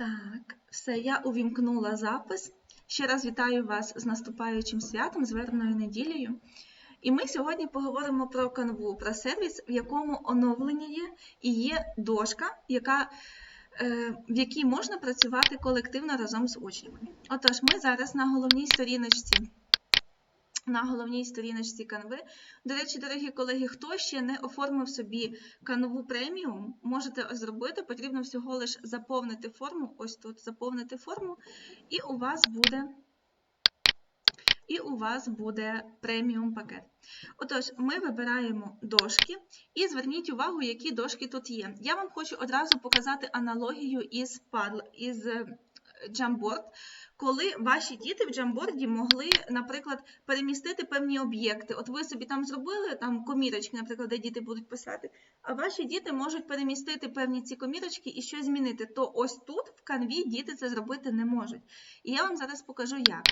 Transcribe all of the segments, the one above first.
Так, все, я увімкнула запис. Ще раз вітаю вас з наступаючим святом, з верною неділею. І ми сьогодні поговоримо про канву, про сервіс, в якому оновлення є, і є дошка, яка, е, в якій можна працювати колективно разом з учнями. Отож, ми зараз на головній сторіночці. На головній сторіночці канви. До речі, дорогі колеги, хто ще не оформив собі канву преміум, можете зробити. Потрібно всього лише заповнити форму. Ось тут заповнити форму, і у вас буде. І у вас буде преміум пакет. Отож, ми вибираємо дошки і зверніть увагу, які дошки тут є. Я вам хочу одразу показати аналогію із Padlet, із Jamboard, коли ваші діти в Jamboard могли, наприклад, перемістити певні об'єкти. От ви собі там зробили там комірочки, наприклад, де діти будуть писати, а ваші діти можуть перемістити певні ці комірочки і щось змінити. То ось тут в канві діти це зробити не можуть. І я вам зараз покажу, як.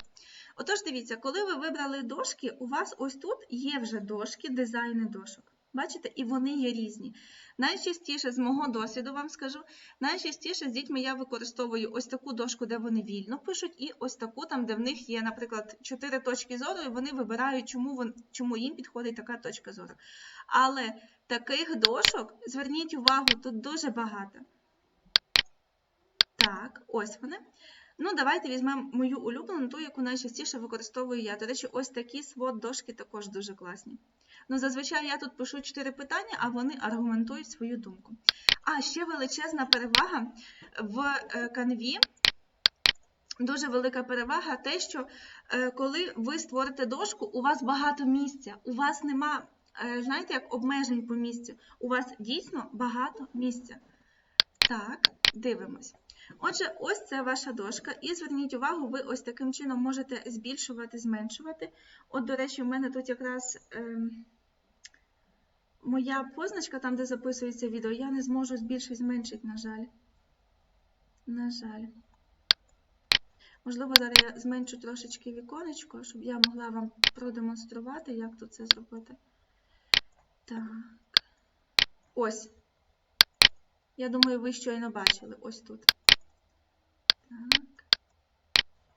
Отож, дивіться, коли ви вибрали дошки, у вас ось тут є вже дошки, дизайни дошок. Бачите, і вони є різні. Найчастіше, з мого досвіду вам скажу, найчастіше з дітьми я використовую ось таку дошку, де вони вільно пишуть, і ось таку, там, де в них є, наприклад, чотири точки зору, і вони вибирають, чому, вон, чому їм підходить така точка зору. Але таких дошок, зверніть увагу, тут дуже багато. Так, ось вони. Ну, давайте візьмемо мою улюблену, ту, яку найчастіше використовую я. До речі, ось такі свод дошки також дуже класні. Ну, зазвичай я тут пишу чотири питання, а вони аргументують свою думку. А ще величезна перевага в канві. Дуже велика перевага те, що е, коли ви створите дошку, у вас багато місця, у вас нема, е, знаєте, як обмежень по місцю. У вас дійсно багато місця. Так, дивимось. Отже, ось це ваша дошка, і зверніть увагу, ви ось таким чином можете збільшувати, зменшувати. От, до речі, в мене тут якраз е, моя позначка, там, де записується відео, я не зможу збільшити, зменшити, на жаль. На жаль. Можливо, зараз я зменшу трошечки віконечко, щоб я могла вам продемонструвати, як тут це зробити. Так. Ось. Я думаю, ви щойно бачили. Ось тут. Так.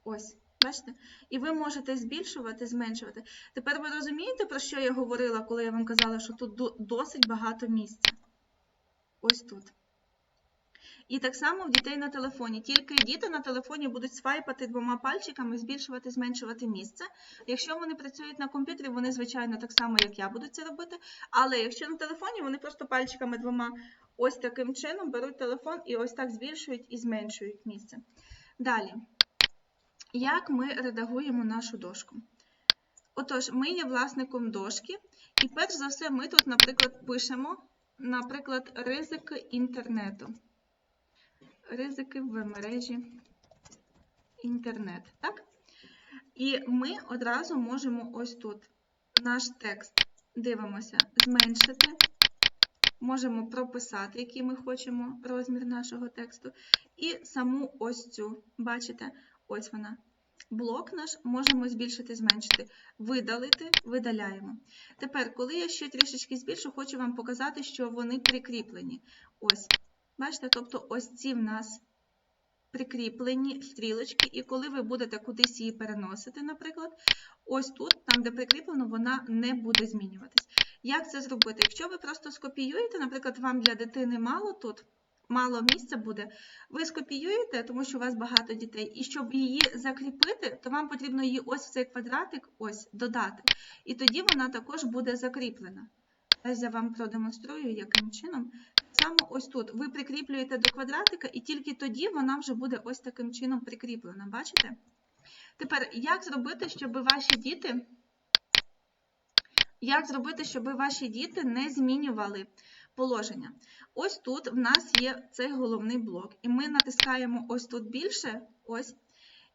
Ось. Бачите? І ви можете збільшувати, зменшувати. Тепер ви розумієте, про що я говорила, коли я вам казала, що тут досить багато місця. Ось тут. І так само в дітей на телефоні. Тільки діти на телефоні будуть свайпати двома пальчиками, збільшувати, зменшувати місце. Якщо вони працюють на комп'ютері, вони, звичайно, так само, як я, будуть це робити. Але якщо на телефоні, вони просто пальчиками двома ось таким чином беруть телефон і ось так збільшують і зменшують місце. Далі, як ми редагуємо нашу дошку? Отож, ми є власником дошки, і перш за все, ми тут, наприклад, пишемо, наприклад, ризики інтернету. Ризики в мережі інтернет. Так? І ми одразу можемо ось тут наш текст дивимося, зменшити. Можемо прописати, який ми хочемо розмір нашого тексту. І саму ось цю, бачите, ось вона. Блок наш можемо збільшити, зменшити. Видалити, видаляємо. Тепер, коли я ще трішечки збільшу, хочу вам показати, що вони прикріплені. Ось. Бачите, тобто ось ці в нас прикріплені стрілочки, і коли ви будете кудись її переносити, наприклад, ось тут, там, де прикріплено, вона не буде змінюватись. Як це зробити? Якщо ви просто скопіюєте, наприклад, вам для дитини мало тут, мало місця буде, ви скопіюєте, тому що у вас багато дітей, і щоб її закріпити, то вам потрібно її ось в цей квадратик ось додати. І тоді вона також буде закріплена. Зараз я вам продемонструю, яким чином. Саме ось тут ви прикріплюєте до квадратика, і тільки тоді вона вже буде ось таким чином прикріплена. Бачите? Тепер, як зробити, щоб ваші діти. Як зробити, щоб ваші діти не змінювали положення? Ось тут в нас є цей головний блок, і ми натискаємо ось тут більше, ось,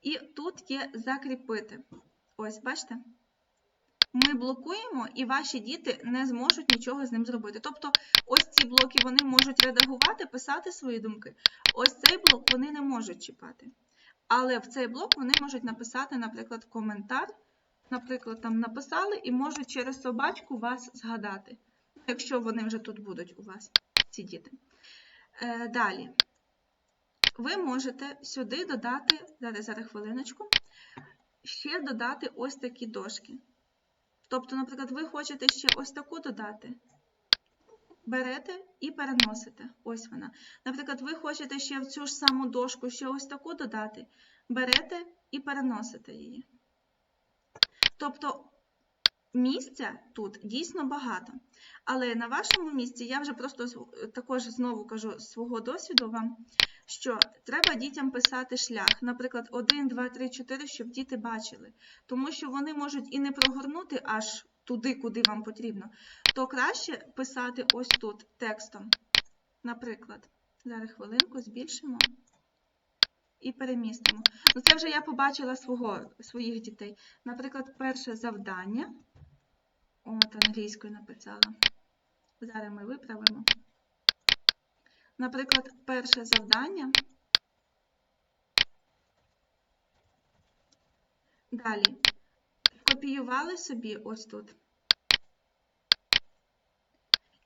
і тут є закріпити. Ось, бачите? Ми блокуємо, і ваші діти не зможуть нічого з ним зробити. Тобто, ось ці блоки вони можуть редагувати, писати свої думки. Ось цей блок вони не можуть чіпати. Але в цей блок вони можуть написати, наприклад, коментар. Наприклад, там написали і можуть через собачку вас згадати, якщо вони вже тут будуть у вас, ці діти. Е, Далі. ви можете сюди додати, зараз, зараз хвилиночку, ще додати ось такі дошки. Тобто, наприклад, ви хочете ще ось таку додати. Берете і переносите. Ось вона. Наприклад, ви хочете ще в цю ж саму дошку ще ось таку додати. Берете і переносите її. Тобто місця тут дійсно багато. Але на вашому місці я вже просто також знову кажу свого досвіду вам, що треба дітям писати шлях, наприклад, 1, 2, 3, 4, щоб діти бачили. Тому що вони можуть і не прогорнути аж туди, куди вам потрібно, то краще писати ось тут текстом. Наприклад, зараз хвилинку збільшимо і перемістимо. Ну, це вже я побачила свого, своїх дітей. Наприклад, перше завдання. От, англійською написала. Зараз ми виправимо. Наприклад, перше завдання. Далі. Копіювали собі ось тут.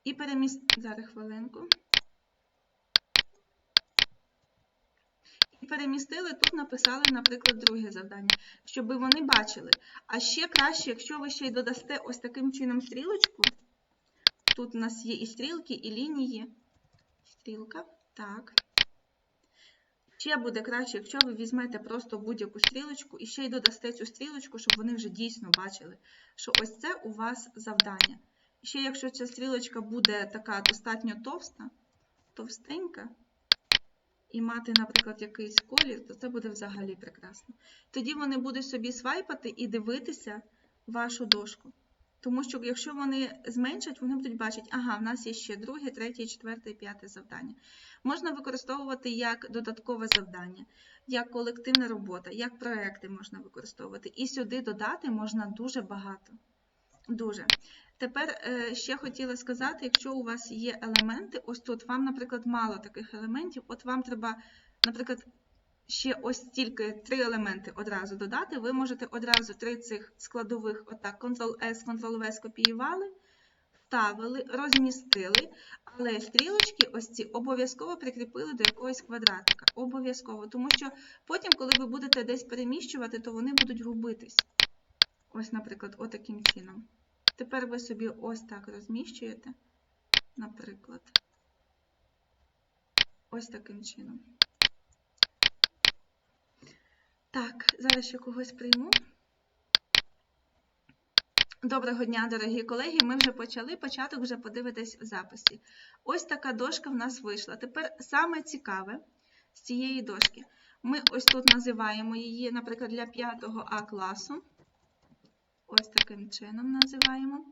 І перемістили. Зараз хвилинку. І перемістили, тут написали, наприклад, друге завдання, щоб вони бачили. А ще краще, якщо ви ще й додасте ось таким чином стрілочку. Тут у нас є і стрілки, і лінії. Стрілка. Так. Ще буде краще, якщо ви візьмете просто будь-яку стрілочку і ще й додасте цю стрілочку, щоб вони вже дійсно бачили, що ось це у вас завдання. Ще якщо ця стрілочка буде така достатньо товста, товстенька, і мати, наприклад, якийсь колір, то це буде взагалі прекрасно. Тоді вони будуть собі свайпати і дивитися вашу дошку. Тому що якщо вони зменшать, вони будуть бачити, ага, в нас є ще друге, третє, четверте, і п'яте завдання. Можна використовувати як додаткове завдання, як колективна робота, як проекти можна використовувати. І сюди додати можна дуже багато. Дуже. Тепер е, ще хотіла сказати, якщо у вас є елементи, ось тут вам, наприклад, мало таких елементів, от вам треба, наприклад, ще ось тільки три елементи одразу додати, ви можете одразу три цих складових, отак, Ctrl-S, Ctrl-V скопіювали, вставили, розмістили, але стрілочки ось ці обов'язково прикріпили до якогось квадратика. Обов'язково, тому що потім, коли ви будете десь переміщувати, то вони будуть губитись. Ось, наприклад, отаким чином. Тепер ви собі ось так розміщуєте, наприклад, ось таким чином. Так, зараз ще когось прийму. Доброго дня, дорогі колеги. Ми вже почали. Початок вже подивитись в записі. Ось така дошка в нас вийшла. Тепер саме цікаве з цієї дошки. Ми ось тут називаємо її, наприклад, для 5 А класу. Ось таким чином називаємо.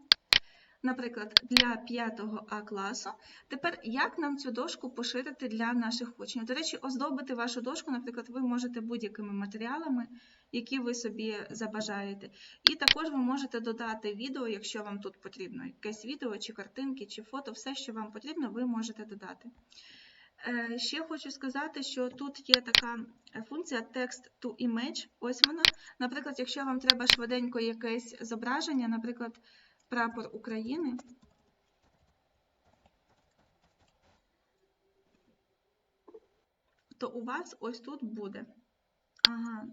Наприклад, для 5 А класу. Тепер, як нам цю дошку поширити для наших учнів? До речі, оздобити вашу дошку, наприклад, ви можете будь-якими матеріалами, які ви собі забажаєте. І також ви можете додати відео, якщо вам тут потрібно. Якесь відео, чи картинки, чи фото, все, що вам потрібно, ви можете додати. Е, Ще хочу сказати, що тут є така функція Text to Image. Ось вона. Наприклад, якщо вам треба швиденько якесь зображення, наприклад, прапор України. То у вас ось тут буде. Ага.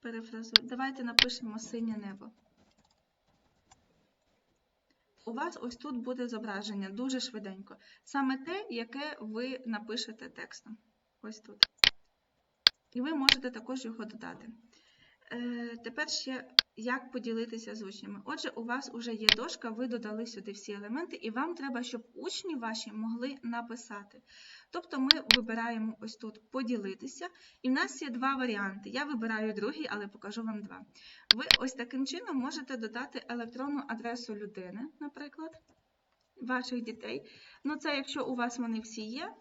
Перефразую. Давайте напишемо синє небо. У вас ось тут буде зображення дуже швиденько. Саме те, яке ви напишете текстом. Ось тут. І ви можете також його додати. Е, тепер ще як поділитися з учнями. Отже, у вас вже є дошка, ви додали сюди всі елементи, і вам треба, щоб учні ваші могли написати. Тобто ми вибираємо ось тут поділитися, і в нас є два варіанти. Я вибираю другий, але покажу вам два. Ви ось таким чином можете додати електронну адресу людини, наприклад, ваших дітей. Ну, це якщо у вас вони всі є,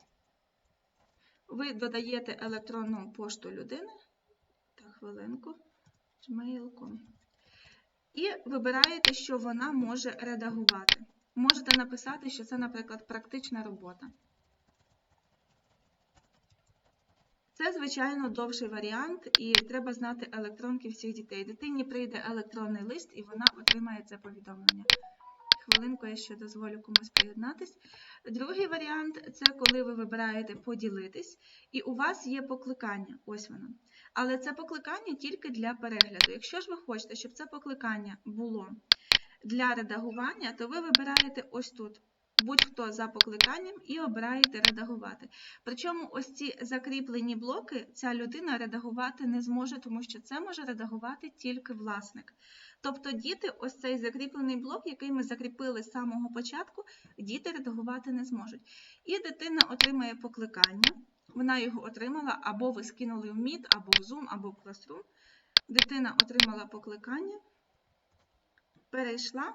ви додаєте електронну пошту людини. Так, хвилинку. Gmail.com. І вибираєте, що вона може редагувати. Можете написати, що це, наприклад, практична робота. Це, звичайно, довший варіант, і треба знати електронки всіх дітей. Дитині прийде електронний лист, і вона отримає це повідомлення. Хвилинку я ще дозволю комусь приєднатись. Другий варіант це коли ви вибираєте поділитись, і у вас є покликання. Ось воно. Але це покликання тільки для перегляду. Якщо ж ви хочете, щоб це покликання було для редагування, то ви вибираєте ось тут будь-хто за покликанням і обираєте редагувати. Причому ось ці закріплені блоки ця людина редагувати не зможе, тому що це може редагувати тільки власник. Тобто діти, ось цей закріплений блок, який ми закріпили з самого початку, діти редагувати не зможуть. І дитина отримає покликання. Вона його отримала, або ви скинули в Meet, або в Zoom, або в Classroom. Дитина отримала покликання, перейшла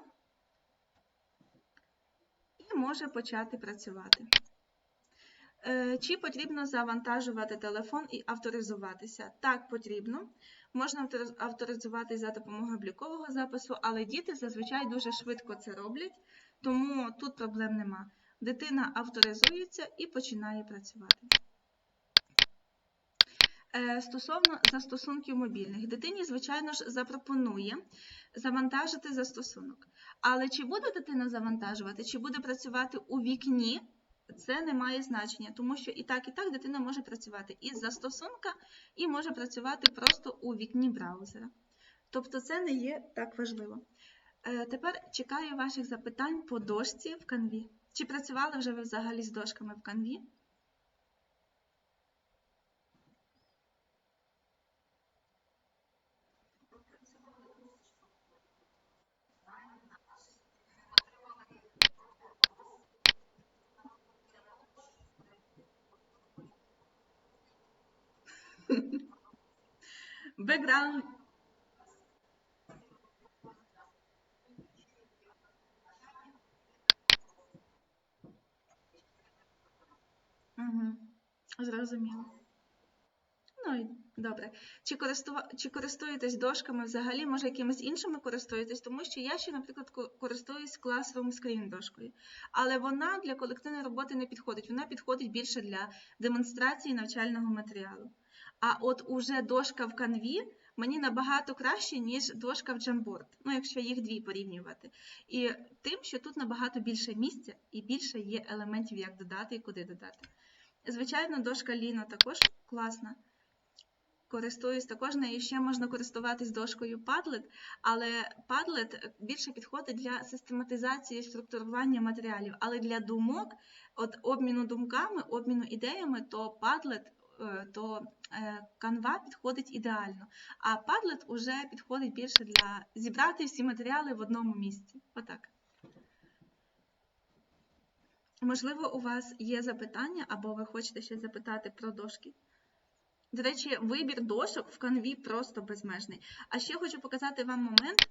і може почати працювати. Е, Чи потрібно завантажувати телефон і авторизуватися? Так, потрібно. Можна автори- авторизуватись за допомогою облікового запису, але діти зазвичай дуже швидко це роблять, тому тут проблем нема. Дитина авторизується і починає працювати. Е, Стосовно застосунків мобільних, дитині, звичайно ж, запропонує завантажити застосунок. Але чи буде дитина завантажувати, чи буде працювати у вікні, це не має значення, тому що і так, і так дитина може працювати із застосунка і може працювати просто у вікні браузера. Тобто це не є так важливо. Е, Тепер чекаю ваших запитань по дошці в канві. Чи працювали вже ви взагалі з дошками в канві? Бекграунд. Угу. Зрозуміло. Ну і добре. Чи, користува... Чи користуєтесь дошками взагалі, може якимись іншими користуєтесь, тому що я ще, наприклад, ко- користуюсь Classroom Screen дошкою. Але вона для колективної роботи не підходить. Вона підходить більше для демонстрації навчального матеріалу. А от уже дошка в канві мені набагато краще, ніж дошка в Jamboard, ну якщо їх дві порівнювати. І тим, що тут набагато більше місця і більше є елементів, як додати і куди додати. Звичайно, дошка Lino також класна. Користуюсь також нею ще можна користуватись дошкою Padlet, але Padlet більше підходить для систематизації структурування матеріалів. Але для думок, от обміну думками, обміну ідеями, то Padlet, то е, Canva підходить ідеально. А Padlet уже підходить більше для зібрати всі матеріали в одному місці. Отак. Можливо, у вас є запитання, або ви хочете щось запитати про дошки? До речі, вибір дошок в канві просто безмежний. А ще хочу показати вам момент.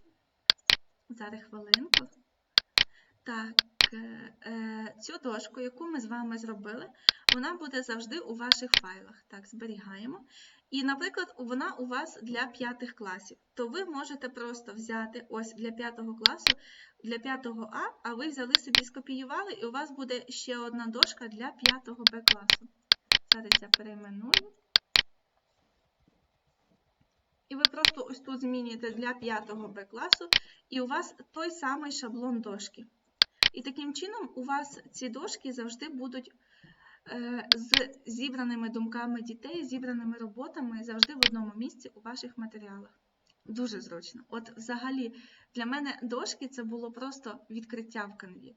Зараз хвилинку. Так, е, е, цю дошку, яку ми з вами зробили, вона буде завжди у ваших файлах. Так, зберігаємо. І, наприклад, вона у вас для п'ятих класів. То ви можете просто взяти ось для п'ятого класу, для п'ятого А, а ви взяли собі, скопіювали, і у вас буде ще одна дошка для п'ятого Б класу. Зараз я перейменую. І ви просто ось тут змінюєте для 5 Б класу, і у вас той самий шаблон дошки. І таким чином у вас ці дошки завжди будуть е, з зібраними думками дітей, зібраними роботами завжди в одному місці у ваших матеріалах. Дуже зручно. От взагалі для мене дошки це було просто відкриття в канві.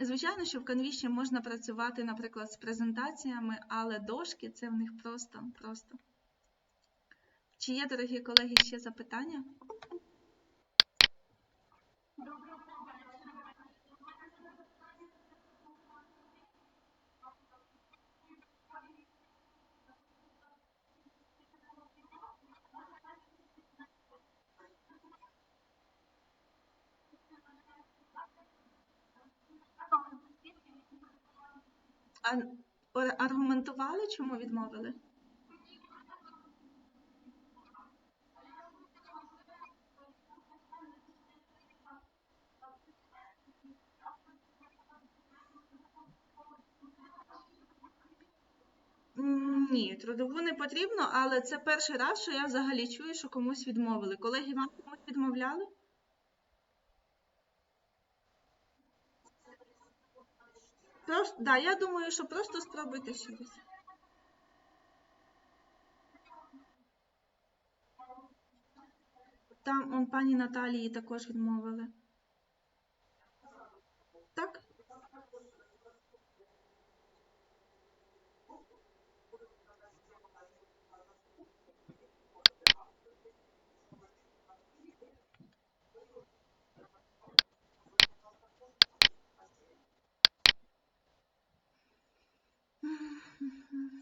Звичайно, що в канві ще можна працювати, наприклад, з презентаціями, але дошки це в них просто, просто. Чи є, дорогі колеги, ще запитання? Аргументували, чому відмовили? Ні, трудову не потрібно, але це перший раз, що я взагалі чую, що комусь відмовили. Колеги, вам комусь відмовляли? Просто, да, я думаю, що просто спробуйте ще раз. Там он пані Наталії також відмовили. Так?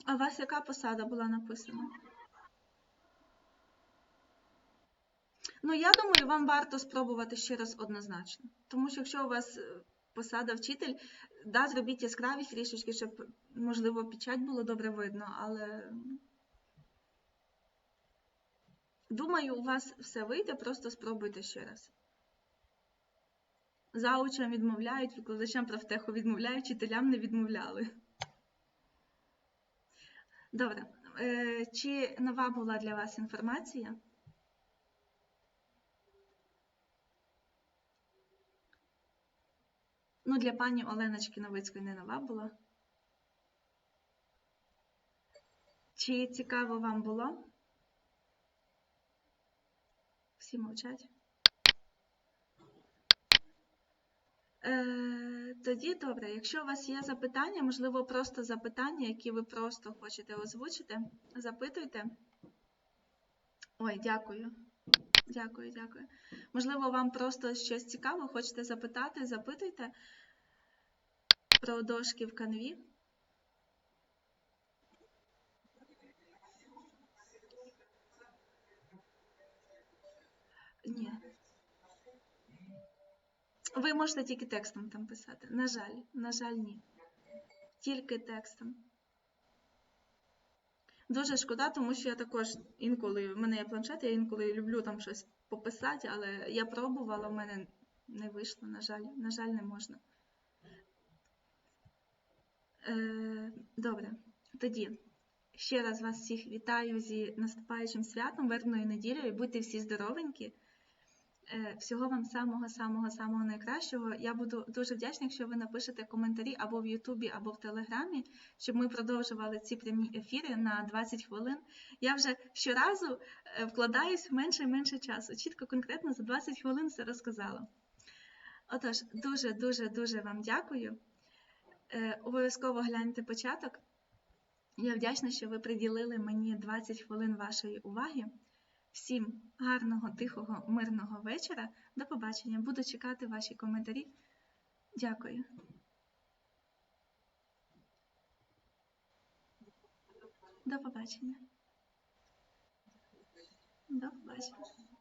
А у вас яка посада була написана? Ну, я думаю, вам варто спробувати ще раз однозначно. Тому що якщо у вас е, посада вчитель, да, зробіть яскраві трішечки, щоб, можливо, печать було добре видно, але думаю, у вас все вийде, просто спробуйте ще раз. Заучам відмовляють, викладачам правтеху відмовляють, вчителям не відмовляли. Добре. Е, Чи нова була для вас інформація? Ну, для пані Оленочки Новицької не нова була. Чи цікаво вам було? Всі мовчать. Е, тоді добре, якщо у вас є запитання, можливо, просто запитання, які ви просто хочете озвучити, запитуйте. Ой, дякую. Дякую, дякую. Можливо, вам просто щось цікаве, хочете запитати, запитуйте про дошки в канві. Ні. Ви можете тільки текстом там писати. На жаль, на жаль, ні. Тільки текстом. Дуже шкода, тому що я також інколи в мене є планшет, я інколи люблю там щось пописати, але я пробувала, в мене не вийшло, на жаль, на жаль, не можна. Е, Добре, тоді ще раз вас всіх вітаю зі наступаючим святом, вербною неділею. Будьте всі здоровенькі. Е, Всього вам самого-самого-самого найкращого. Я буду дуже вдячна, якщо ви напишете коментарі або в Ютубі, або в Телеграмі, щоб ми продовжували ці прямі ефіри на 20 хвилин. Я вже щоразу е, вкладаюсь в менше і менше часу. Чітко, конкретно за 20 хвилин все розказала. Отож, дуже-дуже дуже вам дякую. Е, Обов'язково гляньте початок. Я вдячна, що ви приділили мені 20 хвилин вашої уваги. Всім гарного, тихого, мирного вечора. До побачення. Буду чекати ваші коментарі. Дякую. До побачення. До побачення.